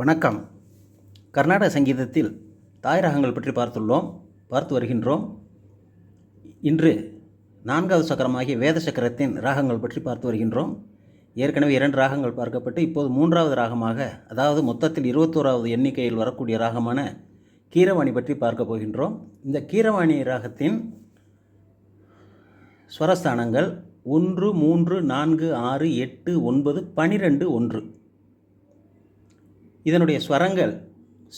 வணக்கம். கர்நாடக சங்கீதத்தில் தாய் ராகங்கள் பற்றி பார்த்துள்ளோம் பார்த்து வருகின்றோம். இன்று நான்காவது சக்கரமாகிய வேத சக்கரத்தின் ராகங்கள் பற்றி பார்த்து வருகின்றோம். ஏற்கனவே இரண்டு ராகங்கள் பார்க்கப்பட்டு இப்போது மூன்றாவது ராகமாக அதாவது மொத்தத்தில் இருபத்தோராவது எண்ணிக்கையில் வரக்கூடிய ராகமான கீரவாணி பற்றி பார்க்க போகின்றோம். இந்த கீரவாணி ராகத்தின் ஸ்வரஸ்தானங்கள் ஒன்று மூன்று நான்கு ஆறு எட்டு ஒன்பது பனிரெண்டு ஒன்று. இதனுடைய ஸ்வரங்கள்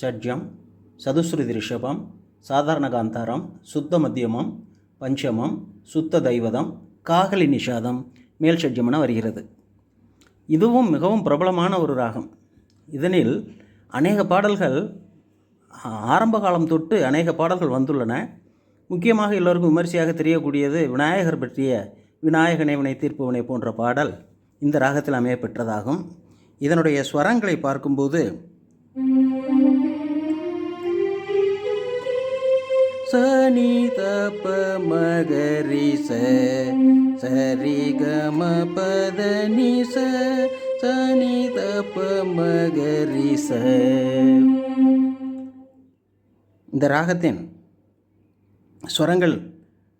ஷட்ஜம் சதுஸ்ருதி ரிஷபம் சாதாரண காந்தாரம் சுத்த மத்தியமம் பஞ்சமம் சுத்த தைவதம் காகலி நிஷாதம் மேல் ஷட்ஜம் என வருகிறது. இதுவும் மிகவும் பிரபலமான ஒரு ராகம். இதனில் அநேக பாடல்கள் ஆரம்ப காலம் தொட்டு அநேக பாடல்கள் வந்துள்ளன. முக்கியமாக எல்லோருக்கும் விமரிசையாக தெரியக்கூடியது விநாயகர் பற்றிய விநாயகனை வினை தீர்ப்புவனை போன்ற பாடல் இந்த ராகத்தில் அமைய பெற்றதாகும். இதனுடைய ஸ்வரங்களை பார்க்கும்போது சனி தப்ப மகரி ச சரி கம பத ச சனி தப்ப மகரி ச இந்த ராகத்தின் ஸ்வரங்கள்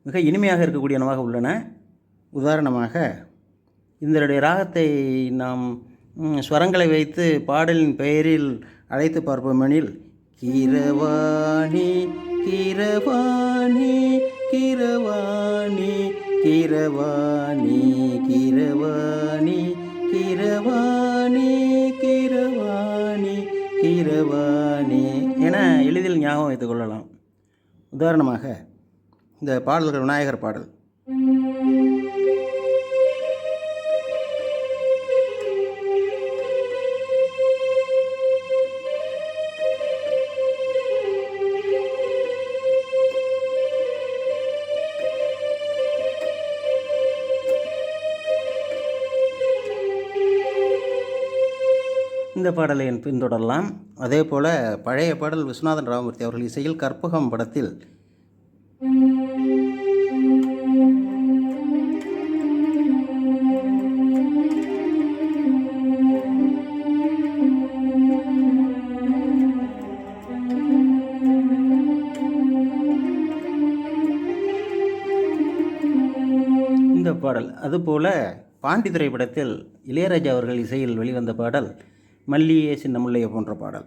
மிக இனிமையாக இருக்கக்கூடியனவாக உள்ளன. உதாரணமாக இதனுடைய ராகத்தை நாம் ஸ்வரங்களை வைத்து பாடலின் பெயரில் அழைத்து பார்ப்போமெனில் கீரவாணி கீரவாணி கீரவாணி கீரவாணி கீரவாணி கீரவாணி கீரவாணி கீரவாணி என எளிதில் ஞாபகம் வைத்துக் கொள்ளலாம். உதாரணமாக இந்த பாடல்கள் விநாயகர் பாடல். இந்த பாடலை பின்தொடரலாம். அதே போல் பழைய பாடல் விஸ்வநாதன் ராமமூர்த்தி அவர்கள் இசையில் கற்பகம் படத்தில் இந்த பாடல். அதுபோல பாண்டி திரைப்படத்தில் இளையராஜா அவர்கள் இசையில் வெளிவந்த பாடல் மல்லியே சின்ன முல்லைய போன்ற பாடல்.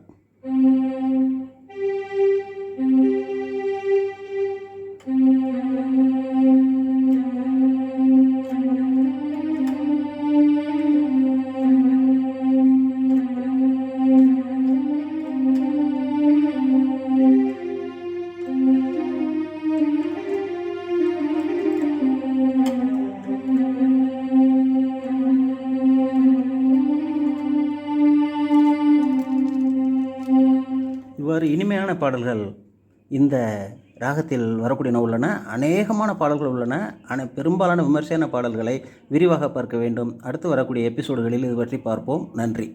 இவ்வாறு இனிமையான பாடல்கள் இந்த ராகத்தில் வரக்கூடியன உள்ளன. அநேகமான பாடல்கள் உள்ளன. ஆனால் பெரும்பாலான விமர்சையான பாடல்களை விரிவாக பார்க்க வேண்டும். அடுத்து வரக்கூடிய எபிசோடுகளில் இது பற்றி பார்ப்போம். நன்றி.